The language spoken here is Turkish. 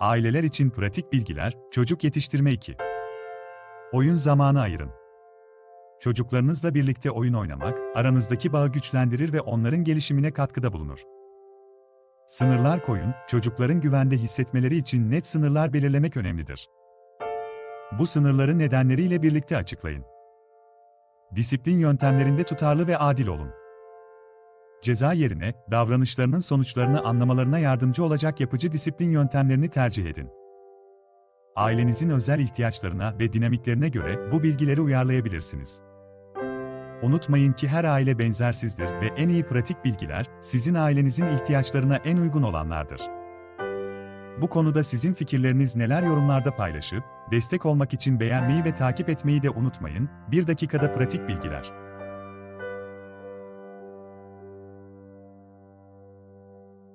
Aileler için pratik bilgiler, çocuk yetiştirme 2. Oyun zamanı ayırın. Çocuklarınızla birlikte oyun oynamak, aranızdaki bağı güçlendirir ve onların gelişimine katkıda bulunur. Sınırlar koyun, çocukların güvende hissetmeleri için net sınırlar belirlemek önemlidir. Bu sınırları nedenleriyle birlikte açıklayın. Disiplin yöntemlerinde tutarlı ve adil olun. Ceza yerine, davranışlarının sonuçlarını anlamalarına yardımcı olacak yapıcı disiplin yöntemlerini tercih edin. Ailenizin özel ihtiyaçlarına ve dinamiklerine göre bu bilgileri uyarlayabilirsiniz. Unutmayın ki her aile benzersizdir ve en iyi pratik bilgiler, sizin ailenizin ihtiyaçlarına en uygun olanlardır. Bu konuda sizin fikirleriniz neler yorumlarda paylaşıp, destek olmak için beğenmeyi ve takip etmeyi de unutmayın. Bir dakikada pratik bilgiler.